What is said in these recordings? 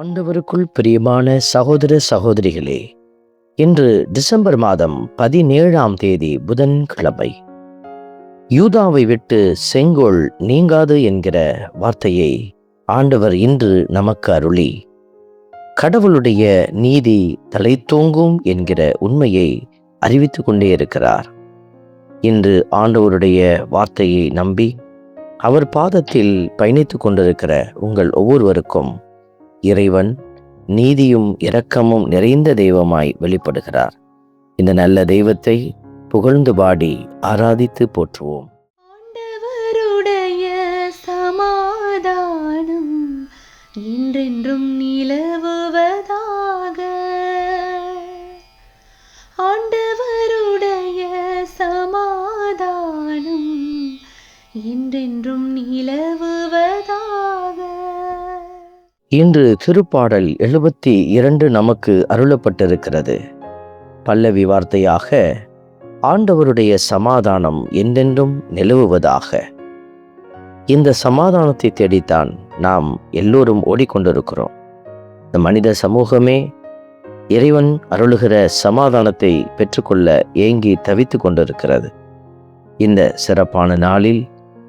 ஆண்டவருக்குள் பிரியமான சகோதர சகோதரிகளே இன்று டிசம்பர் மாதம் பதினேழாம் தேதி புதன்கிழமை. யூதாவை விட்டு செங்கோல் நீங்காது என்கிற வார்த்தையை ஆண்டவர் இன்று நமக்கு அருளி கடவுளுடைய நீதி தலைத்தோங்கும் என்கிற உண்மையை அறிவித்துக் கொண்டே இருக்கிறார். இன்று ஆண்டவருடைய வார்த்தையை நம்பி அவர் பாதத்தில் பயணித்துக் கொண்டிருக்கிற உங்கள் ஒவ்வொருவருக்கும் இறைவன் நீதியும் இரக்கமும் நிறைந்த தெய்வமாய் வெளிப்படுகிறார். இந்த நல்ல தெய்வத்தை புகழ்ந்து பாடி ஆராதித்து போற்றுவோம். ஆண்டவருடைய சமாதானம் என்றென்றும் நிலவுவதாக. ஆண்டவருடைய சமாதானம் என்றென்றும் நிலவுவதாக. இன்று திருப்பாடல் எழுபத்தி இரண்டு நமக்கு அருளப்பட்டிருக்கிறது. பல்லவி வார்த்தையாக ஆண்டவருடைய சமாதானம் என்றென்றும் நிலவுவதாக. இந்த சமாதானத்தை தேடித்தான் நாம் எல்லோரும் ஓடிக்கொண்டிருக்கிறோம். இந்த மனித சமூகமே இறைவன் அருளுகிற சமாதானத்தை பெற்றுக்கொள்ள ஏங்கி தவித்து கொண்டிருக்கிறது. இந்த சிறப்பான நாளில்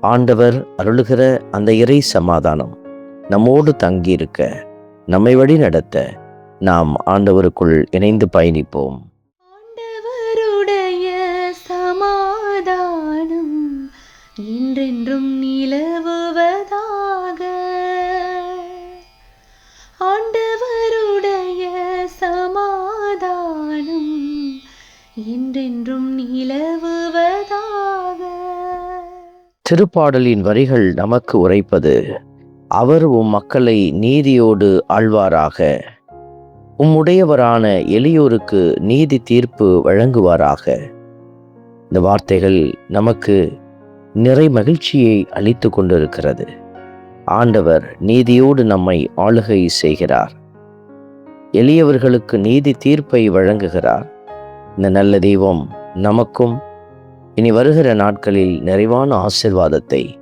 ஆண்டவர் அருளுகிற அந்த இறை சமாதானம் நம்மோடு தங்கியிருக்க நம்மை வழி நடத்த நாம் ஆண்டவருக்குள் இணைந்து பயணிப்போம். ஆண்டவருடைய சமாதானம் என்றென்றும் நிலவுவதாக. ஆண்டவருடைய சமாதானம் என்றென்றும் நிலவுவதாக. திருப்பாடலின் வரிகள் நமக்கு உரைப்பது அவர் உம் மக்களை நீதியோடு ஆழ்வாராக உம்முடையவரான எளியோருக்கு நீதி தீர்ப்பு வழங்குவாராக. இந்த வார்த்தைகள் நமக்கு நிறை மகிழ்ச்சியை அளித்து கொண்டிருக்கிறது. ஆண்டவர் நீதியோடு நம்மை ஆளுகை செய்கிறார். எளியவர்களுக்கு நீதி தீர்ப்பை வழங்குகிறார். இந்த நல்ல தெய்வம் நமக்கும் இனி வருகிற நாட்களில் நிறைவான ஆசிர்வாதத்தை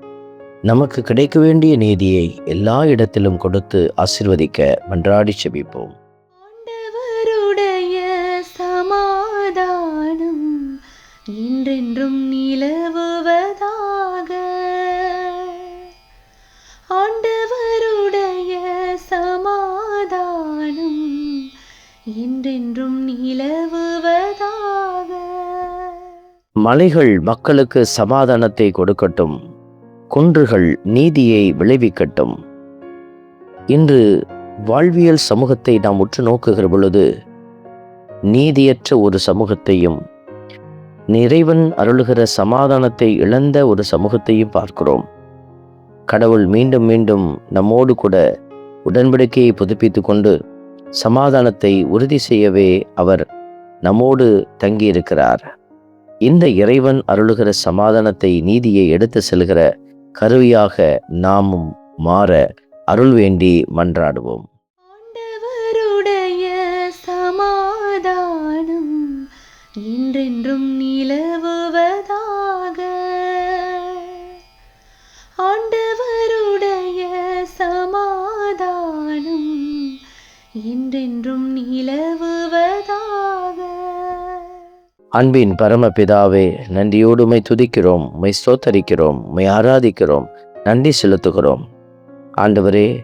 நமக்கு கிடைக்க வேண்டிய நீதியை எல்லா இடத்திலும் கொடுத்து ஆசிர்வதிக்க மன்றாடி செபிப்போம். ஆண்டவருடைய சமாதானம் என்றென்றும் நிலவுவதாக. ஆண்டவருடைய சமாதானம் என்றென்றும் நிலவுவதாக. மலைகள் மக்களுக்கு சமாதானத்தை கொடுக்கட்டும். குன்றுகள் நீதியை விளைவிக்கட்டும். இன்று வாழ்வியல் சமூகத்தை நாம் உற்று நோக்குகிற பொழுது நீதியற்ற ஒரு சமூகத்தையும் நிறைவன் அருளுகிற சமாதானத்தை இழந்த ஒரு சமூகத்தையும் பார்க்கிறோம். கடவுள் மீண்டும் மீண்டும் நம்மோடு கூட உடன்படிக்கையை புதுப்பித்து கொண்டு சமாதானத்தை உறுதி செய்யவே அவர் நம்மோடு தங்கியிருக்கிறார். இந்த இறைவன் அருளுகிற சமாதானத்தை நீதியை எடுத்து செல்கிற கருவியாக நாமும் மாற அருள் வேண்டி மன்றாடுவோம். அன்பின் பரமபிதாவே நன்றியோடு உமை துதிக்கிறோம் உமை ஸ்தோத்தரிக்கிறோம் உமை ஆராதிக்கிறோம் நன்றி செலுத்துகிறோம். ஆண்டவரே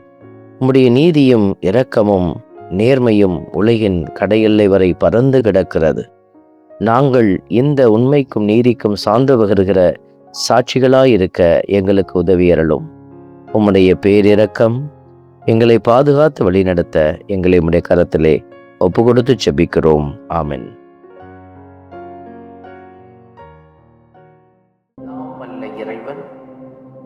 உம்முடைய நீதியும் இரக்கமும் நேர்மையும் உலகின் கடையெல்லை வரை பறந்து கிடக்கிறது. நாங்கள் இந்த உண்மைக்கும் நீதிக்கும் சார்ந்து வருகிற சாட்சிகளாயிருக்க எங்களுக்கு உதவி அருளும். உம்முடைய பேரிரக்கம் எங்களை பாதுகாத்து வழிநடத்த எங்களை உம்முடைய கரத்திலே ஒப்பு கொடுத்து செபிக்கிறோம். ஆமென்.